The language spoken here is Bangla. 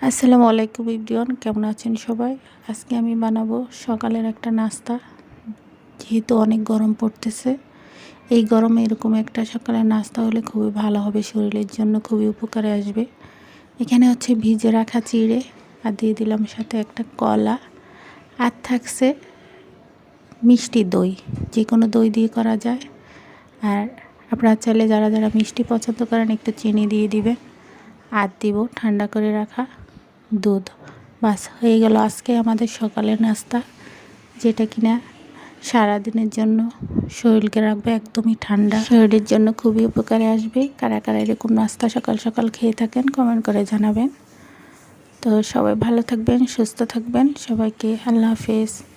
আসসালামু আলাইকুম ইবরিয়ন, কেমন আছেন সবাই? আজকে আমি বানাবো সকালের একটা নাস্তা। যেহেতু অনেক গরম পড়তেছে, এই গরমে এরকম একটা সকালের নাস্তা হলে খুবই ভালো হবে, শরীরের জন্য খুবই উপকারে আসবে। এখানে হচ্ছে ভিজে রাখা চিড়ে আর দিয়ে দিলাম সাথে একটা কলা আর থাকছে মিষ্টি দই। যে কোনো দই দিয়ে করা যায়। আর আপনারা চাইলে যারা যারা মিষ্টি পছন্দ করেন একটু চিনি দিয়ে দিবেন। আর দিব ঠান্ডা করে রাখা দুধ। বাস, হয়ে গেল আজকে আমাদের সকালের নাস্তা, যেটা কিনা সারাদিনের জন্য শরীরকে রাখবে একদমই ঠান্ডা। শরীরের জন্য খুবই উপকারে আসবে। কারা কারা এরকম নাস্তা সকাল সকাল খেয়ে থাকেন কমেন্ট করে জানাবেন। তো সবাই ভালো থাকবেন, সুস্থ থাকবেন। সবাইকে আল্লাহ হাফেজ।